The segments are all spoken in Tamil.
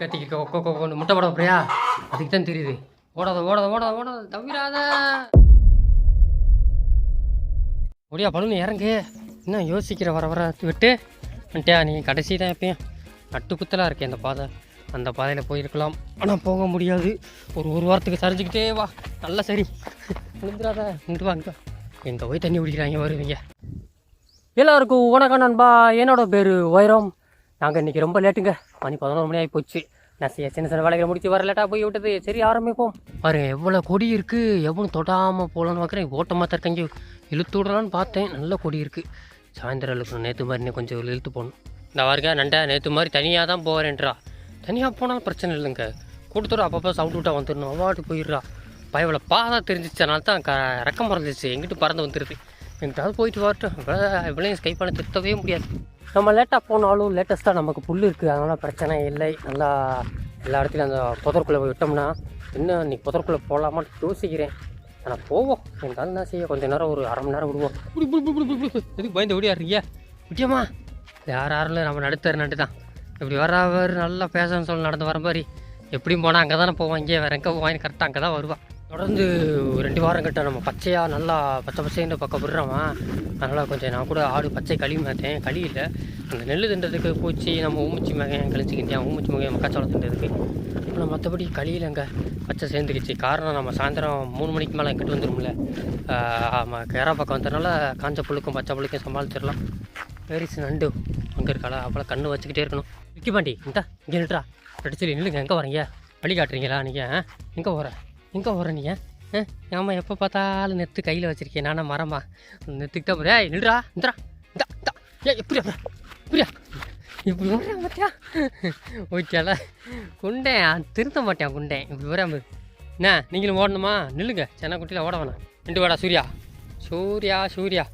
கத்திக்க கொக்கோ கொக்கோன்னு முட்டை போட போறியா? அதுக்கு தான் தெரியுது. ஓடாத ஓடாத ஓடாத ஓடாத தவிராத. முடியா பலூன் இறங்கு. என்ன யோசிக்கிற வர வர விட்டு. வந்துட்டியா நீ கடைசி தான் எப்பயும். நட்டு குத்தலாக இருக்கே அந்த பாதை. அந்த பாதையில் போயிருக்கலாம். ஆனால் போக முடியாது. ஒரு ஒரு வாரத்துக்கு சரிஞ்சுக்கிட்டே வா. நல்லா சரி. விழுந்துடாத இங்கே வா இங்கே இந்த போய் தண்ணி குடிக்கிறாங்க வருவீங்க. எல்லாருக்கும் வணக்கம் நண்பா. என்னோட பேர் வைரம். நாங்கள் இன்றைக்கி ரொம்ப லேட்டுங்க. மணி பதினோரு மணி ஆகி போச்சு. நான் சின்ன சின்ன சின்ன வேலைகளை முடிச்சு வர லேட்டாக போய் விட்டது சரி ஆரம்பிப்போம் பாரு எவ்வளோ கொடி இருக்குது எவ்வளோ தொடாமல் போகலான்னு பார்க்குறேன் ஓட்டமாக தான் இழுத்து விடலான்னு பார்த்தேன். நல்ல கொடி இருக்குது சாயந்தரம் இழுக்கணும் நேற்று மாதிரி இன்னும் கொஞ்சம் இழுத்து போகணும். இந்த வாருங்க நண்டா நேற்று மாதிரி தனியாக தான் போகிறேன்றா தனியாக போனாலும் பிரச்சனை இல்லைங்க. கூட்டத்தோட அப்பப்போ சவுண்ட் விட்டா வந்துடணும். அவாட்டு போயிடுறா. பயவில் பாதை தெரிஞ்சிச்சனால தான் க ரெக்கம் மறந்துச்சு எங்கிட்ட பறந்து வந்துடுது எங்கிட்டாவது போயிட்டு வரட்டும். இவ்வளோ ஸ்கை பண்ண திருத்தவே முடியாது. நம்ம லேட்டாக போனாலும் லேட்டஸ்ட்டாக நமக்கு புல் இருக்குது அதனால் பிரச்சனை இல்லை. நல்லா எல்லா இடத்துலையும் அந்த புதற்குள்ளே போய் விட்டோம்னா இன்னும் நீ புதற்குள்ளே போகலாமான்னு யோசிக்கிறேன். ஆனால் போவோம். எங்காலும் என்ன செய்ய? கொஞ்ச நேரம் ஒரு அரை மணி நேரம் விடுவோம். எதுக்கு பயந்து ஓடியாடுறீங்க? முக்கியமா யார் யாரும் நம்ம நடுத்தர் நட்டு தான். இப்படி வர்றவர் நல்லா பேசணும்னு சொல்லி நடந்து வர மாதிரி எப்படியும் போனால் அங்கே தானே போவான். இங்கே வேறு எங்கே போவான் கரெக்டாக அங்கே தான் வருவான். தொடர்ந்து ரெண்டு வாரம் கிட்ட நம்ம பச்சையாக நல்லா பச்சை பச்சைன்னு பக்கம் விடுறோமா? அதனால் கொஞ்சம் நான் கூட ஆடு பச்சை களி மேத்தேன் களி இல்லை. அந்த நெல் தின்றதுக்கு பூச்சி நம்ம ஊமிச்சி மகன் கழிச்சிக்கிட்டேன் ஊமிச்சி மகன் மக்காச்சோளம் தின்றதுக்கு. ஆனால் மற்றபடி களியில் அங்கே பச்சை சேர்ந்துக்கிச்சு. காரணம் நம்ம சாயந்தரம் மூணு மணிக்கு மேலே கிட்ட வந்துடும்ல ஆமாம் கேரா பக்கம் வந்ததுனால காஞ்ச புழுக்கும் பச்சை புழுக்கும் சமாளிச்சிடலாம். வேரிஸ் நண்டு அங்கே இருக்காளா? அவ்வளோ கண்ணு வச்சுக்கிட்டே இருக்கணும். விக்கி பாண்டி இந்த இங்கே நிட்டுறா அடிச்சு நில்லுங்க எங்கே வரீங்க வழி காட்டுறீங்களா நீங்கள் எங்கே போகிற எங்கே போகிற ஏன் ஆமாம் எப்போ பார்த்தாலும் நெத்து கையில் வச்சுருக்கேன் நானா மரமா? நெத்துக்கிட்டா போகிறேன் ஏய் நில்றா இந்தா இந்தா இந்தா. ஏ எப்படியா எப்படியா இப்படி வரேன் மாட்டியா ஓகேல குண்டேன் திருத்த மாட்டேன் குண்டேன் இப்படி வரேன் என்ன நீங்களும் ஓடணுமா? நில்லுங்க. சென்னை குட்டியில் ஓட வேணாம். ரெண்டு வாடா சூர்யா. சூர்யா சூர்யா.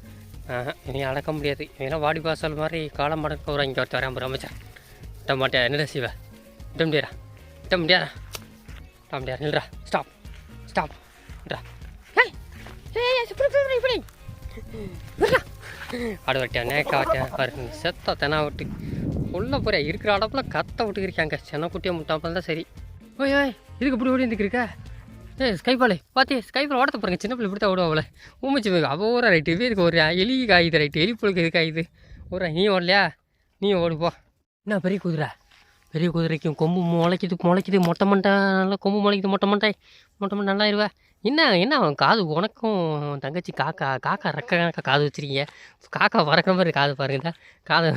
ஆஹா இனி அடக்க முடியாது. இவங்கெல்லாம் வாடி பாசல் மாதிரி காலம் மடக்க ஒரு இங்கே ஒருத்தர் வரேன் அமைச்சர். விட்ட மாட்டேன் என்னடா செய்வேன் விட்ட முடியாதா? விட்ட முடியாதா? விட்ட முடியாது? நில்றா. ஸ்டாப். ஸ்டாப் நில்றா ஏய் ஏய் இப்படி இப்படி இப்படி விட்றா ஆடு வட்டியா நேக்கா வட்டியா பாரு செத்த தெனா விட்டு உள்ள போறியா இருக்கிற அளப்பில் கத்த விட்டுக்கிருக்காங்க சென்னை குட்டியை முட்டாப்பில் தான் சரி. ஓய் ஓய் இதுக்கு இப்படி ஓடி இருந்துக்கிருக்க ஏய் ஸ்கைபாலே பாத்தி ஸ்கைபால் ஓடத்த போகிறேங்க சின்ன பிள்ளை இப்படி தான் ஓடுவாங்களே ஊமிச்சு மேக அவள் ஓர ரைட்டு இதுக்கு ஒரு எலி காயுது ரைட்டு எலி புழுக்கு இது காயுது? ஒரு நீ ஓடலையா? நீ ஓடு போ. என்ன பெரிய குதிரை? பெரிய குதிரைக்கும் கொம்பு முளைக்குது முளைக்குது மொட்டை மண்டை நல்லா கொம்பு முளைக்குது மொட்டை மண்டை மொட்டை மண்டை நல்லா இருவா. என்ன என்ன அவன் காது உனக்கும் தங்கச்சி காக்கா காக்கா ரெக்க கணக்கா காது வச்சிருக்கீங்க. காக்கா பறக்கிற மாதிரி காது பாருங்கடா காது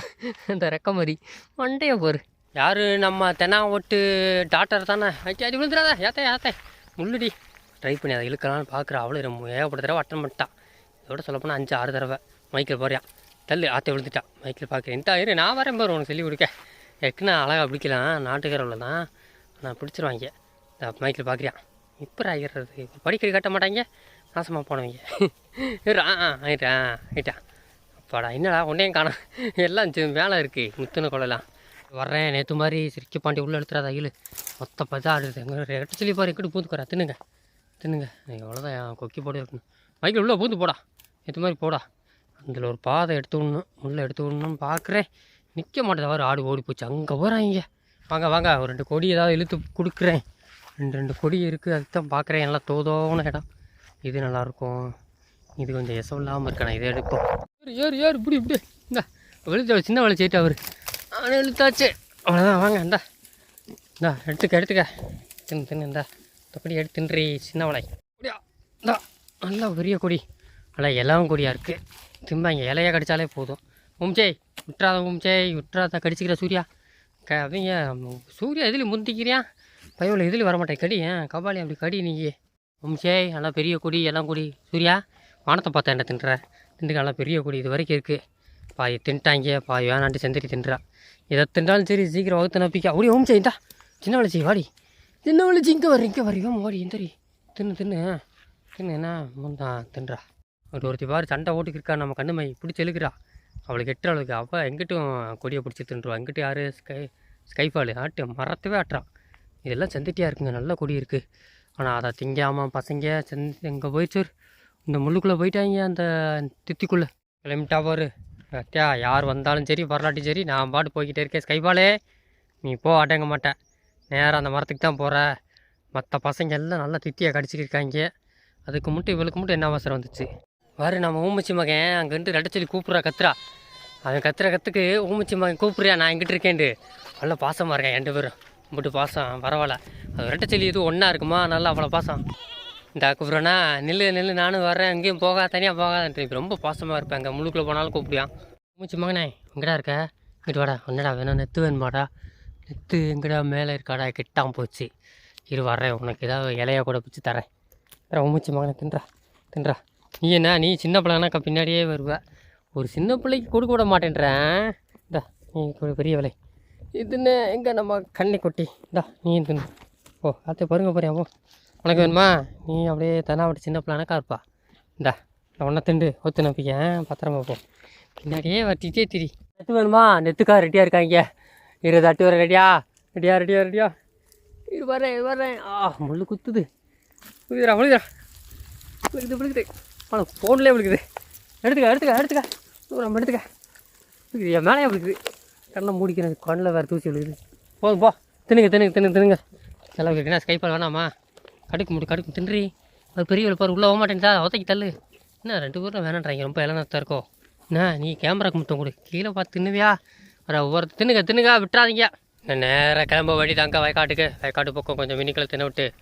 இந்த ரெக்க மாதிரி. மண்டையை போரு. யார் நம்ம தென்னா ஓட்டு டாக்டர் தானே? அடி அது விழுந்துடாத ஏத்தே ஏத்தே முள்ளுடி. ட்ரை பண்ணி அதை இழுக்கலாம்னு பார்க்குற அவ்வளோ ரொம்ப ஏகப்பட்ட தடவை அட்டன் பண்ணிட்டான் இதோட சொல்லப்போனால் அஞ்சு ஆறு தடவை. மைக்கில் போறியா தள்ளு ஆற்ற விழுந்துட்டா. மைக்கில் பார்க்குறேன் இந்த இரு நான் வரேன் பாரு உனக்கு சொல்லி கொடுக்க. எக்குன்னா அழகாக பிடிக்கலாம் நாட்டுக்காரவில் தான் நான் பிடிச்சிருவாங்க. இந்த மைக்கில் பார்க்குறியா இப்போ ஆகிடுறது படிக்கடி கட்ட மாட்டாங்க. நாசமாக போனவங்க. ஆ ஆ ஆயிட்டா ஆயிட்டா அப்பாடா என்னடா ஒன்றையும் காணும் எல்லாம் மேலே இருக்குது முத்துன கொள்ளலாம் வர்றேன் நேற்று மாதிரி சிரிக்க பாண்டி உள்ளே எழுத்துறாத இழு மொத்த பதா ஆடுது. எங்கே ரெட்ட சொல்லி பாரு எங்கிட்டு பூந்துக்குறா தின்னுங்க. தின்னுங்க. எவ்வளோதான் கொக்கி போட்டு இருக்கணும் மைக்கில் உள்ளே பூந்து போடா. நேற்று மாதிரி போடா. அதில் ஒரு பாதை எடுத்து விடணும். உள்ளே எடுத்து விடணும்னு பார்க்குறேன் நிற்க மாட்டேது ஆடு ஓடி போச்சு. அங்கே போகிறாங்க வாங்க வாங்க. ஒரு ரெண்டு கொடி ஏதாவது இழுத்து கொடுக்குறேன். ரெண்டு ரெண்டு கொடி இருக்குது அதுதான் பார்க்குறேன் எல்லாம் தோதோன இடம். இது நல்லாயிருக்கும் இது கொஞ்சம் எசம் இல்லாமல் இருக்கணும் இதை எடுப்போம். ஏறு ஏறு இப்படி இப்படி. இந்த வெளிச்ச சின்ன வெளிச்சிட்டு அவர். ஆனால் இழுத்தாச்சு. அவ்வளோதான் வாங்க இந்தா. இந்தா எடுத்துக்க எடுத்துக்க. தின்னு தின்னு இந்தா. தப்படி எடுத்துன்றி சின்ன வளை. அப்படியா இந்தா நல்லா பெரிய கொடி. நல்லா இலவம் கொடியாக இருக்குது திம்பாங்க இலையாக கடித்தாலே போதும். உம்ஜே விட்டுறாத உம்ஜே விட்டுறாத கடிச்சிக்கிற சூர்யா. க அவங்க சூர்யா எதுலேயும் முந்திக்கிறியா? பயவில் எதில் வரமாட்டேன். கடி ஏன்? கபாலி அப்படி கடி நீ. உம்ஜே நல்லா பெரிய கொடி எல்லாம் கொடி. சூர்யா வானத்தை பார்த்தா என்ன தின்ற திண்டுக்க நல்லா பெரிய கொடி இது வரைக்கும் இருக்குது பாய் தின்ட்டாங்க பாய் வேணான்ட்டு செந்திரி தின்றா. எதை தின்றாலும் சரி சீக்கிரம் வகுத்து நப்பிக்க. அப்படியே ஓம் செய்யிட்டா சின்ன வளர்ச்சி வாடி. சின்ன வளர்ச்சி இங்கே வர இங்கே வரையும் ஓடி எந்தரி. தின்னு தின்னு. தின்னு என்ன? முந்தா தின்றா. ஒரு ஒருத்தி பாரு சண்டை ஓட்டுக்கு இருக்கா நம்ம கண்ணுமை பிடிச்சி எழுக்கிறா அவளுக்கு எட்டு அவளுக்கு அவள் எங்கிட்டும் கொடியை பிடிச்சி தின்றுவா. எங்கிட்ட யார்? Sky skyfall. ஆட்டு மரத்தவே ஆட்டுறான் இதெல்லாம் செந்துட்டியாக இருக்குங்க. நல்ல கொடி இருக்குது ஆனால் அதை திங்காமல் பசங்க செந்து எங்கே போயிடுச்சு இந்த முள்ளுக்குள்ளே போயிட்டாங்க அந்த தித்திக்குள்ளே. கிளம்பிட்டா பாரு அத்தியா யார் வந்தாலும் சரி வரலாட்டி சரி நான் பாட்டு போய்கிட்டே இருக்கேன். ஸ்கைபாலே நீ போ அடங்க மாட்டேன் நேராக அந்த மரத்துக்கு தான் போகிற மற்ற பசங்க எல்லாம் நல்லா தித்தியாக கடிச்சிக்கிருக்காங்க அதுக்கு மட்டும் இவளுக்கு மட்டும் என்ன அவசரம் வந்துச்சு? வரு நம்ம ஊமச்சி மகன் அங்கேருந்து ரெட்ட சொல்லி கூப்பிட்றா கத்துறா. அவன் கத்துற கத்துக்கு ஊமச்சி மகன் கூப்பிட்றியா? நான் எங்கிட்ட இருக்கேன்ட்டு. நல்லா பாசமாக இருக்கேன் ரெண்டு பேரும். மட்டும் பாசம் பரவாயில்ல. அது ரெட்ட செல்லி எதுவும் ஒன்றா இருக்குமா? நல்லா அவ்வளோ பாசம். இந்த கூப்பிட்றேன்னா நில்லு நில்லு நானும் வர்றேன். எங்கேயும் போகா தனியாக போகாதுன்ட்டு. ரொம்ப பாசமாக இருப்பேன். அங்கே முழுக்குள்ளே போனாலும் கூப்பிடுவான் மூச்சு மகனே எங்கடா இருக்க? இங்கிட்டு வாடா. ஒன்னடா வேணும்? நெத்து வேணுமாடா? நெத்து எங்கடா மேலே இருக்காடா? கிட்டாம போச்சு. இரு வர்றேன். உனக்கு ஏதாவது இலையா கூட பிடிச்சி தரேன். மூச்சு மகனை தின்றா தின்றா. நீ என்ன? நீ சின்ன பிள்ளைனாக்கா பின்னாடியே வருவ. ஒரு சின்ன பிள்ளைக்கு கொடுக்க விட மாட்டேன்றேன். இந்தா நீ பெரிய விலை. இதுன்னு எங்கே நம்ம கண்ணி இந்தா நீ தின்னு ஓ அத்தை பாருங்க போறியா ஓ உனக்கு வேணுமா? நீ அப்படியே தனாவட்டு சின்ன பிளானக்கா இருப்பா இந்தா நான் ஒன்றை திண்டு ஒத்து நம்பிக்கேன் பத்திரமா போ. பின்னாடியே வட்டிட்டே திரி. நெத்து வேணுமா? நெத்துக்கா ரெடியாக இருக்காங்க. இரு தட்டு வர ரெடியா? ரெடியா ரெடியா ரெடியா? இது வர்றேன் இது வர்றேன். ஆ முள்ளு குத்துது. விழுதுடா விழுதுடா. விழுகுது. விழுகுது ஆனால் ஃபோன்லேயே விழுகுது. எடுத்துக்க எடுத்துக்க எடுத்துக்க. நம்ம எடுத்துக்க. என் மேலேயே விழுகுது. கண்ணை மூடிக்கிறது கண்ணில் வேறு தூசி விழுகுது. போதும் போ. தின்னுங்க தின்னுங்க தின்னுங்க தின்னுங்க. செலவு என்ன ஸ்கைப்பால் வேணாமா? கடுக்கு முடி கடுக்கு தின்றி. அது பெரிய பாரு. உள்ளே போக மாட்டேன்டா ஒத்தைக்கு தள்ளு. என்ன ரெண்டு பேரும் வேணான்றாங்க. ரொம்ப இளநத்தா இருக்கோ. என்ன நீ கேமராக்கு முத்தம் கொடு. கீழே பார்த்து தின்னுவியா? ஒரு ஒவ்வொரு தின்னுங்க தின்னுங்க. விட்டுறாதீங்க. நான் நேராக கிளம்ப வழி தாங்க வயக்காட்டுக்கு. வயக்காட்டு பக்கம் கொஞ்சம் மினிக்களை தின்ன விட்டு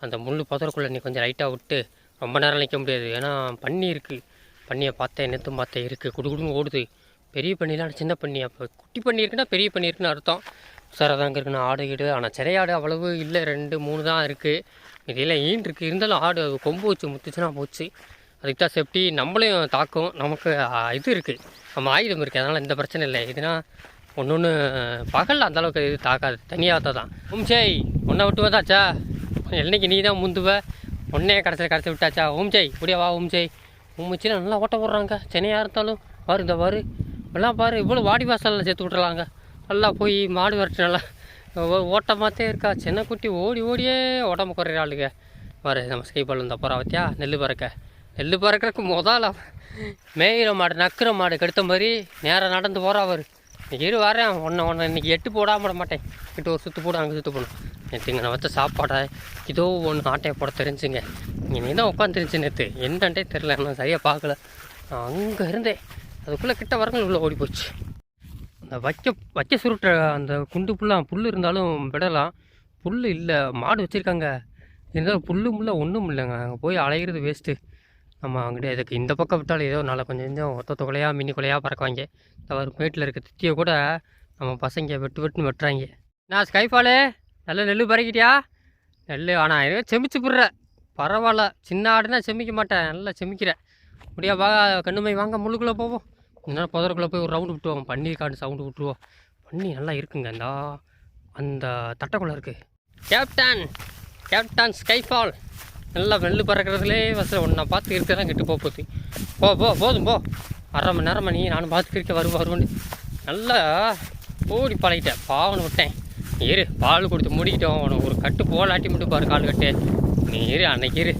அந்த முள் புதருக்குள்ளே நீ கொஞ்சம் லைட்டாக விட்டு ரொம்ப நேரம் நிற்க முடியாது. ஏன்னா பன்னி இருக்குது பன்னியை பார்த்தேன் நெத்தும் பார்த்தேன். இருக்குது குடுகுடுன்னு ஓடுது. பெரிய பண்ணிலாம் சின்ன பண்ணி. அப்போ குட்டி பன்னி இருக்குன்னா பெரிய பன்னி இருக்குன்னு அர்த்தம். சார் அதாங்க இருக்குண்ணா ஆடு கீடு. ஆனால் சிறை ஆடு அவ்வளவு இல்லை ரெண்டு மூணு தான் இருக்குது இதெல்லாம் ஈன் இருக்குது இருந்தாலும் ஆடு அது கொம்பு வச்சு முத்துச்சுன்னா போச்சு. அதுக்கு தான் சேஃப்டி நம்மளையும் தாக்கும். நமக்கு இது இருக்குது நம்ம ஆயுதம் இருக்குது அதனால் எந்த பிரச்சனை இல்லை. இதுனா ஒன்று ஒன்று பகலில் அந்தளவுக்கு இது தாக்காது. தனியாக தான் ஓம் ஜெய். உன்னை விட்டு வந்தாச்சா? என்னைக்கு நீ தான் முந்துவ? ஒன்னே கடைசியில் கடைசி விட்டாச்சா? ஓம் ஜெய். இப்படியா வா ஓம் ஜெய். உம்மிச்சில நல்லா ஓட்ட போடுறாங்க. சென்னையாக இருந்தாலும் பாரு இந்த பாரு எல்லாம் பாரு இவ்வளோ வாடி வாசலில் சேர்த்து விட்றலாங்க நல்லா போய் மாடு வரட்டு நல்லா. ஓட்டமாகத்தே இருக்கா. சின்ன குட்டி ஓடி ஓடியே உடம்பு குறையிற ஆளுங்க பாரு நம்ம ஸ்கைபால் இந்த அப்புறம் வத்தியா நெல் பறக்க. நெல் பறக்கிறதுக்கு முதல்ல மேயிற மாடு நக்கிற மாடு கெடுத்த மாதிரி நேராக நடந்து போகிறா அவர் இன்றைக்கி இரு வரேன். ஒன்றை ஒன்றை இன்றைக்கி எட்டு போடாம விட மாட்டேன். எட்டு ஒரு சுற்று போடு அங்கே சுற்று போடணும் நேற்று இங்கே நான் வச்ச சாப்பாடை ஏதோ ஒன்று ஆட்டையை போட தெரிஞ்சுங்க. இங்கே நீ தான் உட்காந்துருந்துச்சு நேற்று என்னன்ட்டே தெரில நான் சரியாக பார்க்கல. நான் அங்கே இருந்தேன். அதுக்குள்ளே கிட்ட வரங்கள் உள்ளே ஓடி போச்சு. அந்த வைக்க வைக்க சுருட்டுற அந்த குண்டு புல்லாம் புல் இருந்தாலும் விடலாம். புல் இல்லை மாடு வச்சுருக்காங்க. இருந்தாலும் புல்லு முள்ள ஒன்றும் இல்லைங்க. அங்கே போய் அலையிறது வேஸ்ட்டு நம்ம அங்கிட்டே இதுக்கு இந்த பக்கம் விட்டாலும் ஏதோ நல்லா கொஞ்சம் கொஞ்சம் ஒத்த ஒத்த கொலையாக மினி கொலையாக பறக்குவாங்க. இந்த ஒரு மேட்டில் இருக்க தித்தியை கூட நம்ம பசங்க வெட்டு வெட்டுன்னு வெட்டுறாங்க. நான் ஸ்கைஃபாலு நல்ல நெல் பறக்கிட்டியா? நெல் ஆனால் எதுவும் செமிச்சு போடுற. பரவாயில்ல. சின்ன ஆடுனா செமிக்க மாட்டேன். நல்லா செமிக்கிறேன். முடியா வா கண்ணுமை வாங்க முள்ளுக்குள்ளே போவோம். இதனால் புதருக்குள்ளே போய் ஒரு ரவுண்டு விட்டுருவோம். பன்னீர் காட்டு சவுண்டு விட்டுருவோம். பண்ணி நல்லா இருக்குங்க இந்த. அந்த தட்டைக்குள்ளே இருக்குது கேப்டன் கேப்டன் ஸ்கைஃபால் நல்லா வெள்ளு பறக்கிறதுலே வசதி ஒன்றை பார்த்து இருக்க தான் கெட்டு போக போகுது. போ போ போதும் போ. அரை மணி நேரம் மணி நானும் பார்த்துட்டு இருக்க வரும் வருவோன்னு. நல்லா ஓடி பழகிட்டேன். பாவனை விட்டேன். இரு பால் கொடுத்து முடிக்கிட்டோம். உனக்கு ஒரு கட்டு போலாட்டி மட்டும் பாரு கால் கட்டு. நீ இரு அன்னைக்கு இரு.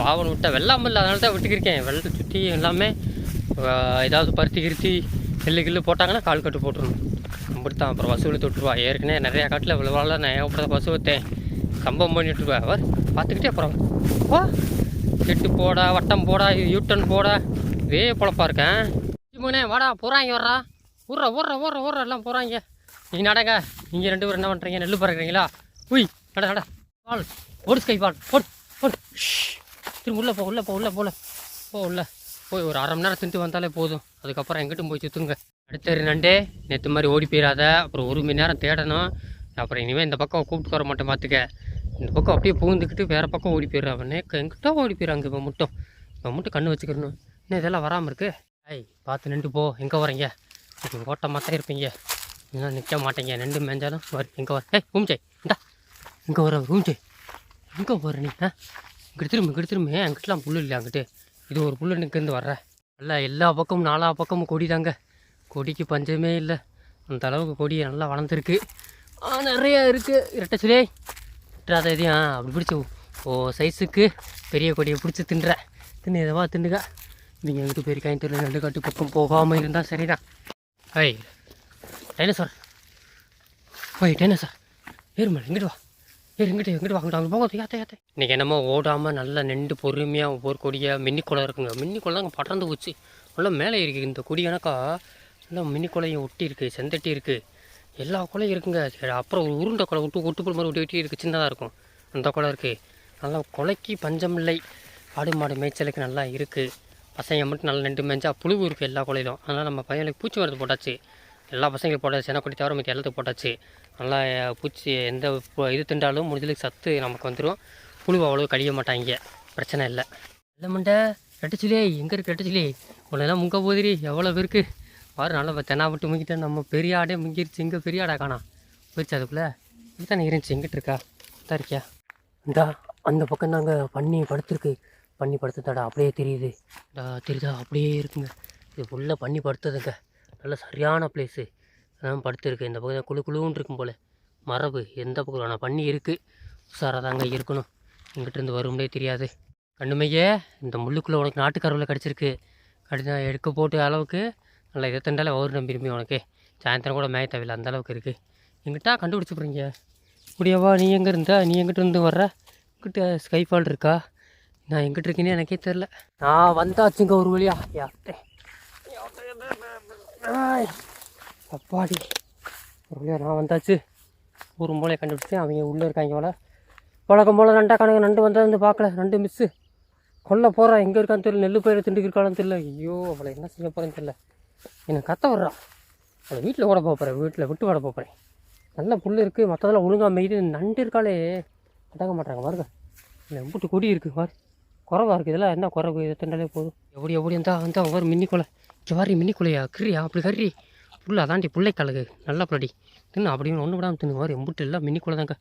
பாவனை விட்டேன் வெள்ளாமல் அதனால தான் விட்டுக்கிருக்கேன். வெள்ளத்தை சுற்றி எல்லாமே ஏதாவது பருத்தி கிருத்தி நெல்லு கில்லு போட்டாங்கன்னா கால் கட்டு போட்டுருணும். அப்படித்தான். அப்புறம் பசுவில் தொட்டுருவா ஏற்கனவே நிறையா காட்டில் விழுவால நான் ஏகப்பட்ட பசு வைத்தேன். கம்பம் பண்ணிட்டுருவா அவர் பார்த்துக்கிட்டே அப்புறம் வா. கெட்டு போடா வட்டம் போடா யூட்டன் போடா. இதே பொழப்பா இருக்கேன் மூணே வாடா போகிறாங்க வர்றா. ஊர்ற ஊர்ற ஊர்ற ஊர்ற எல்லாம் போகிறாங்க நீ நடங்க. நீங்கள் ரெண்டு பேரும் என்ன பண்ணுறீங்க நெல் பறக்குறீங்களா? உய் நட நட. பால் ஓடு ஸ்கை பால். Boat boat. திரும்ப உள்ளே போ உள்ளே போ உள்ளே போல போ உள்ள. போய் ஒரு அரை மணி நேரம் தின்ட்டு வந்தாலே போதும். அதுக்கப்புறம் எங்கிட்டும் போய் சுற்றுங்க அடுத்த நண்டே நேற்று மாதிரி ஓடி போயிடாத அப்புறம் ஒரு மணி நேரம் தேடணும். அப்புறம் இனிமேல் இந்த பக்கம் கூப்பிட்டு வர மாட்டேன் பார்த்துக்க இந்த பக்கம் அப்படியே பூந்துக்கிட்டு வேறு பக்கம் ஓடி போயிடுறான் அவனே. எங்கிட்ட ஓடி போயிடுறாங்க இப்போ மட்டும். இப்போ மட்டும் கண்ணு வச்சுக்கிறணும். இன்னும் இதெல்லாம் வராமல் இருக்கு? ஐய் பார்த்து நின்று போ. எங்கே வரீங்க இது ஓட்டமாக தான் இருப்பீங்க. இன்னும் நிற்க மாட்டேங்க. நின்று மேஞ்சாலும் வரும் எங்கே வர ஏய் ஊம்ஜய் இந்தா. இங்கே வர ஊம்ஜய் எங்கே போகிற நீ ஆ? இங்கிட்டு திரும்ப இங்கிட்டு திரும்ப. ஏன் அங்கிட்டலாம் இல்லை அங்கிட்டு? இது ஒரு புல்லு நிற்கிறது வர்ற. நல்லா எல்லா பக்கமும் நாலா பக்கமும் கொடி தாங்க கொடிக்கு பஞ்சமே இல்லை. அந்த அளவுக்கு கொடி நல்லா வளர்ந்துருக்கு. நிறையா இருக்குது இரட்டை சுலே. விட்டுறாத இதையும் அப்படி பிடிச்சி ஓ சைஸுக்கு பெரிய கொடியை பிடிச்சி தின்ற. தின்னு எதவா தின்னுங்க நீங்கள் எங்கிட்ட பெரிய காயின் தெரியல. ரெண்டு காட்டு பக்கம் போகாமல் இருந்தால் சரிதான். ஐய் டைனோசார். ஓய் டைனோசார். ஏறுமல் எங்கிட்டு வா. இருங்கிட்டு எங்கிட்டு வாங்கிட்டு அங்கே போங்க ஏத்த ஏத்த இன்றைக்கி என்னமோ ஓடாமல் நல்லா நின்று பொறுமையாக ஒவ்வொரு கொடியாக மின்னி குளம் இருக்குங்க. மின்னி குளம் அங்கே படர்ந்து போச்சு. நல்லா மேலே இருக்குது இந்த கொடி எனக்கா நல்லா மின்னி ஒட்டி இருக்குது செந்தட்டி இருக்குது எல்லா குலையும் இருக்குங்க. அப்புறம் ஒரு உருண்டை குளம் விட்டு ஒட்டுப்புள் மாதிரி ஒட்டி ஒட்டி இருக்குது சின்னதாக இருக்கும். அந்த குளம் இருக்குது நல்லா குலைக்கு பஞ்சம் இல்லை. ஆடு மாடு மேய்ச்சலுக்கு நல்லா இருக்குது பசங்க மட்டும் நல்லா நின்று மேய்ஞ்சா புழுவு இருக்குது எல்லா குலையிலும் அதனால் நம்ம பையனுக்கு பூச்சி மருந்து போட்டாச்சு. எல்லா பசங்களுக்கும் போட்டாச்சு செனக்குடி தவிர மற்ற எல்லாத்துக்கும் போட்டாச்சு. நல்லா பூச்சி எந்த பு- இது திண்டாலும் முடிஞ்சளவுக்கு சத்து நமக்கு வந்துடும் புழு அவ்வளோ கழிய மாட்டாங்க. பிரச்சனை இல்லை. இல்லை மண்டை ரெட்டச்சிலே எங்கே இருக்கு ரெட்டச்சிலே? உன்னெல்லாம் முங்க போதிரி எவ்வளோ பேருக்கு பாரு நல்லா தென்னா விட்டு முங்கிட்டேன் நம்ம பெரிய ஆடே முங்கிருச்சு இங்கே பெரிய ஆடா காணா. போயிடுச்சு அதுக்குள்ளே. இப்படி இருந்துச்சு எங்கிட்ட இருக்கா? தான் இருக்கியா? இந்தா அந்த பக்கம் தாங்க பண்ணி படுத்துருக்கு. பண்ணி படுத்துதாடா அப்படியே தெரியுது. தெரியுதா? அப்படியே இருக்குங்க. இது ஃபுல்லாக பண்ணி படுத்ததுங்க. நல்ல சரியான பிளேஸு அதான் படுத்துருக்கு இந்த பக்கம் குழு குழுன்னு இருக்கும் போல். மரபு எந்த பக்கம் ஆனால் பண்ணி இருக்குது உஷாராக தாங்க இருக்கணும். இங்கிட்டருந்து வரும்னே தெரியாது. கண்ணுமையே இந்த முள்ளுக்குள்ளே உனக்கு நாட்டுக்கருவில் கிடச்சிருக்கு. கடிதா எடுக்க போட்டு அளவுக்கு நல்லா இதை தண்டாலே வரும் விரும்பி உனக்கு. சாயந்தரம் கூட மேய தேவையில்லை. அந்த அளவுக்கு இருக்குது எங்கிட்டா கண்டுபிடிச்சி போகிறீங்க முடியாவா நீ எங்கே இருந்தா? நீ எங்கிட்ட இருந்து வர்ற? எங்கிட்ட ஸ்கைஃபால் இருக்கா? நான் எங்கிட்ட இருக்கேன்னு எனக்கே தெரில நான் வந்தாச்சுங்க ஒரு வழியா. யாத்தே அப்பாடி. ஒரு நான் வந்தாச்சு. ஒரு மூலையை கண்டுபிடிச்சி அவங்க உள்ளே இருக்காங்க போல. வழக்கம் போல் நண்டா கணக்கு நண்டு வந்தால் வந்து பார்க்கல. நண்டு மிஸ்ஸு கொல்ல போகிறான் எங்கே இருக்கான்னு தெரியல. நெல் பயிரை திண்டுக்கு இருக்கான்னு தெரியல. ஐயோ அவளை என்ன செய்ய போகிறேன்னு தெரியல. எனக்கு கத்த வர்றான் அவளை வீட்டில் ஓட போகிறேன் வீட்டில் விட்டு ஓட போகிறேன் நல்ல புல் இருக்குது மற்றதெல்லாம் ஒழுங்காக மெய்து நண்டு இருக்காளே. அடங்க மாட்டாங்க பாருங்க. இல்லை எம்புட்டு கொடி இருக்குது பாரு. குறவாக இருக்குது இதெல்லாம் என்ன குறவு? இதை திண்டாலே போதும். எப்படி எப்படி இருந்தால் வந்தால் ஒரு மின்னிக்கொலை வாரி ஜவாரி மின்னி கிரியா? அப்படி கறி. புல்ல அதாண்டி புள்ளை கலகு. நல்லா பிள்ளடி. தின்னு அப்படின்னு ஒன்று விடாமல் தின்னு வாரு எம்புட்டு எல்லாம் மினி கொலை தாங்க.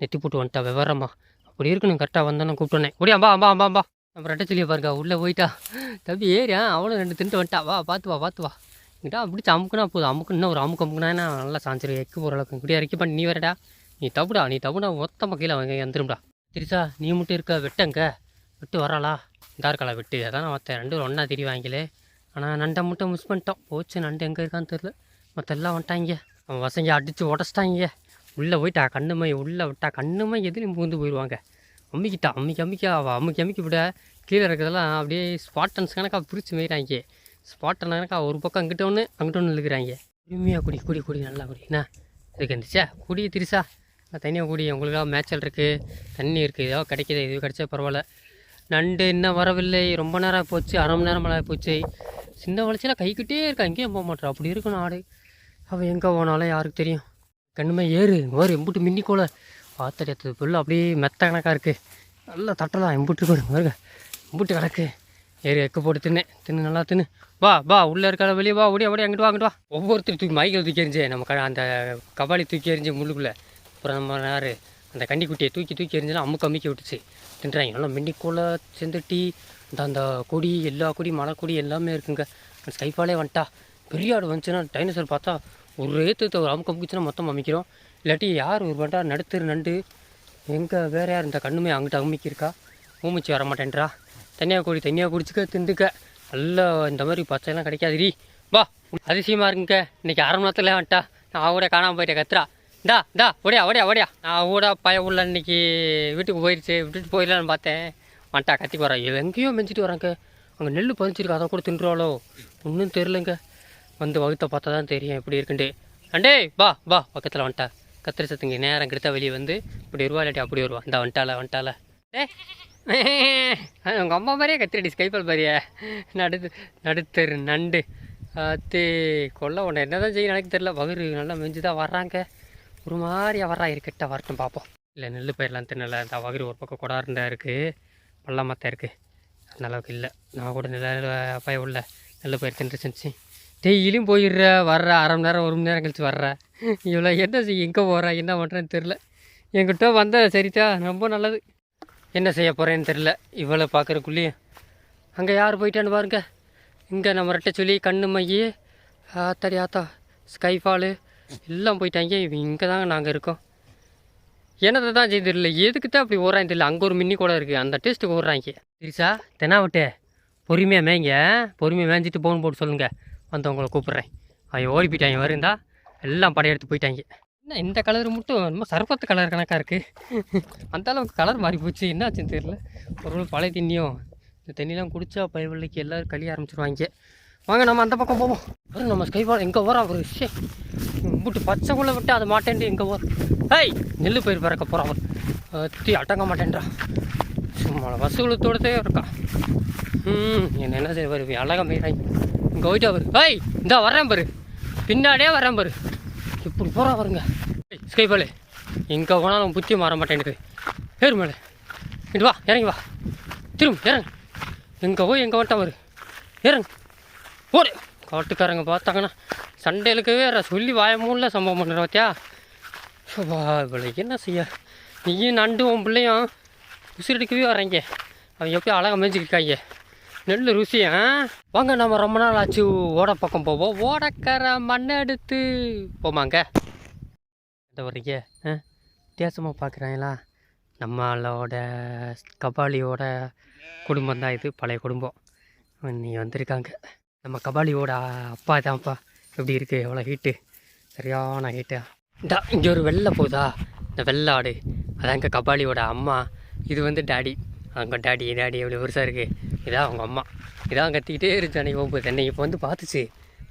நெத்தி போட்டு வந்துட்டா விவரமா. அப்படி இருக்கணும் கரெக்டாக வந்தானே கூப்பிட்டோன்னே. ஓடியா அம்பா அம்பா அம்பா அம்பா. நம்ம ரெட்டச்சிலியை பாருங்க உள்ளே போயிட்டா. தம்பி ஏறியா அவளும் ரெண்டு தின்ட்டு வந்துட்டா. வா பார்த்து வா பார்த்து வா. இங்கிட்ட பிடிச்சி அமுக்குனா போதும். அமுக்கு இன்னும் ஒரு அமுக்கு அமுக்குனா நல்லா சாஞ்சிரு எக்கு போகிற அளவுக்கு. இப்படி இறக்கி பண்ணி நீ வரடா. நீ தப்புடா நீ தப்புடா மொத்தமாக கீழே வாங்க வந்துரும்டா. திரிசா நீ மட்டும் இருக்க வெட்டங்க. விட்டு வராளா? இந்தா இருக்காளா விட்டு. அதான் நான் மற்ற ரெண்டு ஒன்றா திரி வாங்கிலே. ஆனால் நண்டை மட்டும் மிஸ் பண்ணிட்டோம். போச்சு நண்டு எங்கே இருக்கான்னு தெரில மற்ற எல்லாம் வந்துட்டாங்க அவன் வசங்க அடித்து உடச்சிட்டாங்க உள்ளே போயிட்டா கண்ணுமை உள்ளே விட்டா கண்ணுமை எதுலேயும் பூந்து போயிடுவாங்க அம்மிக்கிட்டா அம்மிக்கு அம்மிக்கா அவள் அம்மிக்கு அம்மிக்கு விட கீழே இருக்கிறதெல்லாம் அப்படியே ஸ்பாட்டன்ஸ் கணக்காக பிரித்து மேய்கிறாங்க ஸ்பாட்டன் கணக்காக ஒரு பக்கம் அங்கிட்ட ஒன்று அங்கிட்ட ஒன்று இருக்கிறாங்க உரிமையாக குடி குடி குடி நல்லா குடி. என்ன? இதுக்கு இருந்துச்சா குடி திரிசா? தனியாக குடி. உங்களுக்காக மேய்ச்சல் இருக்குது தண்ணி இருக்குது ஏதோ கிடைக்கிது. இது கிடைச்சா பரவாயில்ல. நண்டு இன்னும் வரவில்லை. ரொம்ப நேரம் போச்சு. அரை மணி நேரம் மேலே போச்சு. சின்ன வளர்ச்சியில் கைக்கிட்டே இருக்கா? எங்கேயும் போக மாட்டா. அப்படி இருக்கும் நாடு அவள் எங்கே போனாலும் யாருக்கு தெரியும்? கண்ணுமே ஏறு. வேறு எம்புட்டு மின்னிக்கோல கோல புல்லு அப்படியே மெத்த கணக்காக இருக்குது நல்லா தட்டலாம் எம்புட்டு கூட வருங்க எம்புட்டு கிடக்கு ஏறி எக்கு போட்டு தின்னு. தின்னு நல்லா தின்னு. வா வா உள்ளே இருக்காத வெளியே வா ஓடி ஓடி அங்கிட்டு வா அங்கிட்டு வா. ஒவ்வொருத்தர் தூக்கி மைக்கில் தூக்கி எறிஞ்சு நம்ம க அந்த கபாலி தூக்கி எறிஞ்சு முள்ளுக்குள்ளே. அப்புறம் நம்ம யார்? அந்த கண்டிக்குட்டியை தூக்கி தூக்கி எறிஞ்சுலாம் அமுக்கு அமுக்கி விட்டுச்சு. தின்றாங்க. நல்லா மின்னிக்கோலை செந்துட்டி இந்த அந்த கொடி எல்லா கொடி மலை கொடி எல்லாமே இருக்குங்க. ஸ்கைஃபாலே வந்துட்டா. பெரிய ஆடு வந்துச்சுன்னா டைனோசர் பார்த்தா ஒரு ஏற்று ஒரு அமுக்கு அமுக்குச்சுன்னா மொத்தம் அமைக்கிறோம் இல்லாட்டி யார் ஒரு வண்டா நடுத்தர் நண்டு? எங்கே வேறு யார் இந்த கண்ணுமே அங்கிட்ட அமுக்கியிருக்கா? ஊமிச்சு வர மாட்டேன்றா தனியாக குடி தனியாக குடிச்சுக்க திண்டுக்க நல்லா இந்த மாதிரி பச்சைலாம் கிடைக்காதுடி. வா அதிசயமாக இருக்குங்க. இன்னைக்கு அரை மணி நேரத்தில் வந்துட்டா. நான் அவரே காணாமல் போயிட்டேன் கத்துறா. டா டா ஓடியா ஒடியா ஒடியா நான் கூட பய உள்ள இன்னைக்கு வீட்டுக்கு போயிடுச்சு விட்டுட்டு போயிடலான்னு பார்த்தேன். வந்துட்டா கத்தி போகிறா எங்கேயோ மெஞ்சிட்டு வராங்க. அங்கே நெல் பதிச்சிருக்கு அதை கூட தின்றுவாளோ ஒன்றும் தெரிலங்க வந்து வகுத்த பார்த்தா தான் தெரியும் எப்படி இருக்குண்டு அண்டே வா வா பக்கத்தில் வந்துட்டா. கத்திரி சத்துங்க நேரம் கெடுத்தா வெளியே வந்து இப்படி வருவா இல்லாட்டி அப்படி வருவா. இந்த வந்துட்டால வந்துட்டால ஏ உங்கள் அம்மா மாதிரியே கத்திரடி ஸ்கைப்பல் மாதிரியே. நடுத்து நடுத்தரு நண்டு. அத்தே கொல்ல உன்னை என்ன தான் செய்ய எனக்கு தெரில வகுறு நல்லா மெஞ்சு தான் வர்றாங்க. ஒரு மாதிரி வர்றா இருக்கிட்ட வரட்டும் பார்ப்போம் இல்லை நெல் பயிரெலாம் தின்னலை இந்த வகிரி ஒரு பக்கம் கொடாருண்டா இருக்குது பள்ளமத்தான் இருக்குது அந்த அளவுக்கு இல்லை. நான் கூட நில பய உள்ள நெல் பயிர் தின்று செஞ்சு. டெய்லியும் போயிடுற வர்ற அரை மணி நேரம் ஒரு மணி நேரம் கழிச்சு வர்ற. இவ்வளோ என்ன செய்ய எங்கே போகிறா என்ன பண்ணுறேன்னு தெரில என்கிட்ட வந்த சரிதா ரொம்ப நல்லது. என்ன செய்ய போகிறேன்னு தெரில இவ்வளோ பார்க்குறக்குள்ளேயும் அங்கே யார் போயிட்டான்னு பாருங்க. இங்கே நம்ம ரெட்டை சொல்லி கண்ணு மையி ஆத்தாடி ஆத்தா ஸ்கைஃபாலு எல்லாம் போயிட்டாங்க இங்கே தாங்க நாங்கள் இருக்கோம். என்னதை தான் செய்ய தெரியல எதுக்கு தான் அப்படி ஓடுறாங்க தெரியல. அங்கே ஒரு மின்னி கூட இருக்குது அந்த டேஸ்ட்டுக்கு ஓடுறாங்க. சரிசா தெனாவட்டு பொறுமையாக மேய்ங்க பொறுமையாக மேய்ஞ்சிட்டு போன் போட்டு சொல்லுங்கள் வந்து உங்களை கூப்பிட்றேன். அவன் ஓடி போயிட்டாங்க வருந்தா எல்லாம் படையெடுத்து போயிட்டாங்க. என்ன இந்த கலர் மட்டும் ரொம்ப சர்பத்து கலர் கணக்காக இருக்குது அந்த அளவுக்கு கலர் மாறி போச்சு என்னாச்சுன்னு தெரியல. ஒரு பழைய தண்ணியும் இந்த தண்ணியெலாம் குடித்தா பயவில்லைக்கு எல்லோரும் கழிய ஆரம்பிச்சிருவாங்க. வாங்க நம்ம அந்த பக்கம் போவோம். நம்ம ஸ்கை பால் எங்கே வரோம் அவர். ஷே விட்டு பச்சைக்குள்ளே விட்டு அது மாட்டேன்ட்டு எங்கே போர் ஏய் நெல் பயிர் பறக்க போகிறான் அவர் அத்தி அடங்க மாட்டேன்டா சும்மா வசூலத்தோடதே இருக்கா ம் என்ன என்ன செய்ய வருவி அழகா மீறாய் இங்கே போயிட்டு அவர் ஏய் இந்த வரேன் பாரு. பின்னாடியே வரேன் பாரு. இப்படி போகிறா வருங்க ஸ்கை பாலு. எங்கே போனாலும் புத்தி மாற மாட்டேங்குது ஏறு மேலே. இட்டு வா இறங்கி வா. திரும்ப இறங்கு. எங்கே போய் எங்கே வந்துட்டான் பாரு. இறங்கு. ஓடு. காட்டுக்காரங்க பார்த்தாங்கன்னா சண்டையிலுக்கு வேற சொல்லி வாய சம்பவம் பண்ணுற பார்த்தியா வா இவ்வளோ என்ன செய்ய? நீயும் நண்டு உன் பிள்ளையும் உசிரெடுக்கவே வர்றீங்க. அவன் எப்படி அழகாக மேய்ச்சிருக்காங்க நெல் ருசியா? வாங்க நம்ம ரொம்ப நாள் ஆச்சு. ஓட பக்கம் போவோம். ஓடக்கரை மண்ணை எடுத்து. போமாங்க இந்த வர்றீங்க? வித்தியாசமாக பார்க்குறாங்களா நம்மளோட கபாலியோட குடும்பம் தான் இது பழைய குடும்பம். நீ வந்திருக்காங்க. நம்ம கபாலியோட அப்பா தான்ப்பா எப்படி இருக்குது எவ்வளோ ஹீட்டு சரியான ஹீட்டா டா இங்கே ஒரு வெள்ளை போகுதா? இந்த வெள்ளை ஆடு அதாங்க கபாலியோட அம்மா. இது வந்து டாடி அவங்க டாடி டாடி எவ்வளோ பெருசாக இருக்குது இதான் அவங்க அம்மா. இதான் கத்திக்கிட்டே இருந்துச்சு அன்றைக்கி போகுது என்னை இப்போ வந்து பார்த்துச்சு.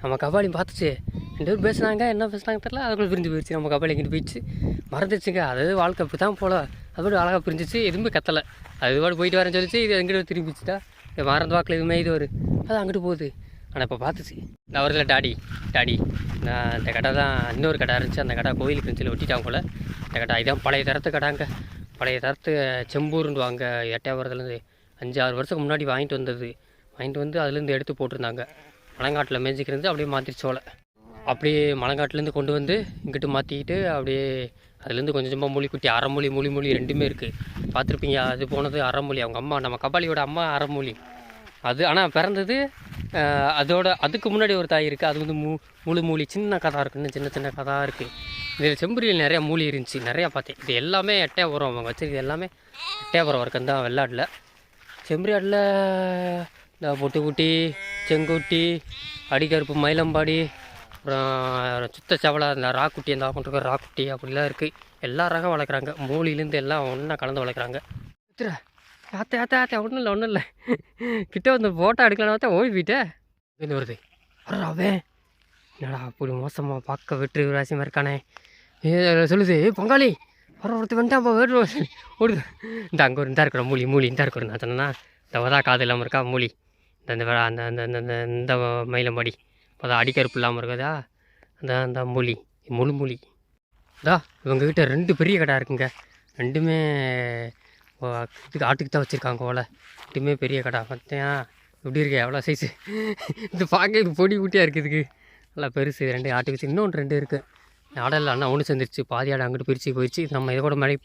நம்ம கபாலி பார்த்துச்சு. ரெண்டு பேரும் பேசுனாங்க என்ன பேசுனாங்க தெரியல. அதுக்குள்ளே பிரிஞ்சு போயிடுச்சு நம்ம கபாலி எங்கிட்டு போயிடுச்சு. மறந்துச்சுங்க அதாவது வாழ்க்கை அப்படி தான் போல அதோட அழகாக பிரிஞ்சிச்சு. எதுவுமே கத்தலை. அது போய்ட்டு போயிட்டு வரேன்னு சொல்லிச்சு. இது எங்கிட்ட திரும்பிச்சுட்டா இது மறந்து வாக்கில் எதுவுமே இது ஒரு அது அங்கிட்டு போகுது. ஆனால் இப்போ பார்த்துச்சு நான் வரல டாடி டாடி. நான் இந்த கடை தான் இன்னொரு கடை இருந்துச்சு. அந்த கடை கோயிலுக்கு இருந்துச்சு ஒட்டிட்டாங்க போல். இந்த கடை இதான் பழைய தரத்து கடைங்க. பழைய தரத்து செம்பூர்னு வாங்க எட்டயபுரத்துலேருந்து அஞ்சு ஆறு வருஷத்துக்கு முன்னாடி வாங்கிட்டு வந்தது. வாங்கிட்டு வந்து அதுலேருந்து எடுத்து போட்டிருந்தாங்க. மலங்காட்டில் மேஞ்சிக்கிறது அப்படியே மாற்றிடுச்சு அப்படியே மலங்காட்டிலேருந்து கொண்டு வந்து இங்கிட்டு மாற்றிக்கிட்டு அப்படியே அதுலேருந்து கொஞ்சம் கொஞ்சமாக மொழி குட்டி அரைமொழி மொழி மொழி ரெண்டுமே இருக்குது பார்த்துருப்பீங்க அது போனது அரைமொழி அவங்க அம்மா நம்ம கபாலியோட அம்மா அரைமொழி அது ஆனால் பிறந்தது அதோட அதுக்கு முன்னாடி ஒரு தாய் இருக்குது அது வந்து மூ முழு மூலி சின்ன கதா இருக்குன்னு சின்ன சின்ன கதா இருக்குது இதில் செம்புரியில் நிறையா மூலி இருந்துச்சு. நிறையா பார்த்தேன். இது எல்லாமே எட்டயபுரம் அவங்க வச்சுருக்கு எல்லாமே எட்டயபுரம் வரைக்கும் தான் வெள்ளாட்டில் செம்பரியாட்டில் இந்த பொட்டுக்குட்டி செங்குட்டி அடிக்கருப்பு மயிலம்பாடி அப்புறம் சுத்த செவலை இந்த ராக்குட்டி அந்த கொண்டு ராக்குட்டி அப்படிலாம் இருக்குது எல்லா ரகம் வளர்க்குறாங்க. மூலிலேருந்து எல்லாம் ஒன்றா கலந்து வளர்க்குறாங்க. ஆத்தே ஆத்தே ஆத்தே ஒன்றும் இல்லை ஒன்றும் இல்லை. கிட்ட வந்து ஃபோட்டோ எடுக்கலான்னு பார்த்தா ஓடி போயிட்டே. இது வருது. வர்றாவே என்னடா அப்படி மோசமாக பார்க்க வெற்றி ராசியமாக இருக்கானே. சொல்லுது "ஏய், பங்காளி வர ஒருத்தர் வந்துட்டான் வேறு ஓடுது இந்த அங்கே ஒரு இந்த இருக்கிற மூலி மூலி இந்த இருக்கிற நான் சொன்னேன்னா இந்த வதா காது இல்லாமல் இருக்கா மூலி. இந்த இந்த அந்த அந்த அந்த இந்த மயிலம்பாடி அதான் அடிக்கருப்பு இல்லாமல் இருக்குதா? அந்த அந்த மூலி முழு மூலி. இதா இவங்ககிட்ட ரெண்டு பெரிய கடை இருக்குங்க. ரெண்டுமே இதுக்கு ஆட்டுக்கு தான் வச்சுருக்காங்க ஓலை. ரெண்டுமே பெரிய கடை. பார்த்தியா எப்படி இருக்கு? எவ்வளோ சைஸு இது பார்க்க இது பொடி குட்டியாக இருக்குது இதுக்கு. நல்லா பெருசு. ரெண்டு ஆட்டுக்கு வச்சு இன்னொன்று ரெண்டு இருக்குது ஆடெல்லாம் அண்ணா ஒன்று சேர்ந்துருச்சு. பாதி ஆடு அங்கிட்டு பிரித்து போயிடுச்சு நம்ம இதை கூட மடை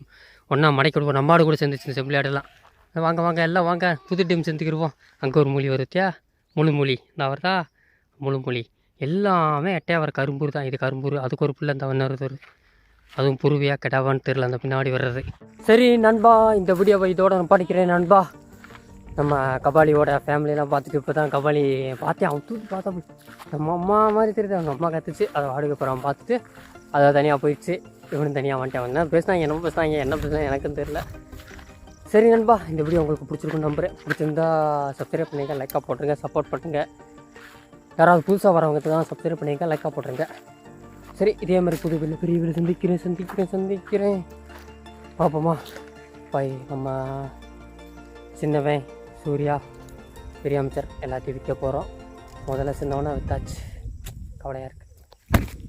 ஒன்றா மடக்கி கொடுப்போம் நம்ம ஆடு கூட சேர்ந்துச்சு இந்த செம்பிளி ஆடெல்லாம். வாங்க வாங்க. எல்லாம் வாங்க. புது டீம் சேர்ந்துக்கிடுவோம் அங்கே ஒரு மொழி வருத்தியா முழு மொழி இந்த வருதா முழு மொழி எல்லாமே எட்டையாக வர கரும்பூர் தான். இது கரும்பூர். அதுக்கு ஒரு பிள்ளை இந்த ஒன்று ஒரு அதுவும் புருவியாக கெட்டாவான்னு தெரில அந்த பின்னாடி வர்றது. சரி நண்பா இந்த வீடியோவை இதோட நான் படிக்கிறேன் நண்பா. நம்ம கபாலியோட ஃபேமிலியெலாம் பார்த்துட்டு இப்போ தான் கபாலி பார்த்தேன். அவன் தூக்கி பார்த்தா நம்ம அம்மா மாதிரி தெரியுது. அவங்க அம்மா கற்றுச்சு அதை வாடகை போகிறவன் பார்த்துட்டு அதை தனியாக போயிடுச்சு. இவனும் தனியாக வந்துட்டேன் என்ன பேசினாங்க என்ன பேசினாங்க என்ன பேசுனாங்க எனக்கும் தெரில சரி நண்பா இந்த வீடியோ உங்களுக்கு பிடிச்சிருக்கும் நம்புறேன். பிடிச்சிருந்தா சப்ஸ்கிரைப் பண்ணிங்க லைக்காக போட்டுருங்க சப்போர்ட் பண்ணுங்க. யாராவது புதுசாக வரவங்க தான் சப்ஸ்கிரைப் பண்ணிங்க லைக்காக போட்டுருங்க. சரி இதே மாதிரி புது வீடியோ பெரிய வீடியோ சந்திக்கிறேன் சந்திக்கிறேன் சந்திக்கிறேன். பார்ப்போமா பாய் நம்ம சின்னவன் சூர்யா பெரிய அமைச்சர் எல்லாத்தையும் விற்க போகிறோம் முதல்ல சின்னவனாக வித்தாச்சு. கவலையாக இருக்குது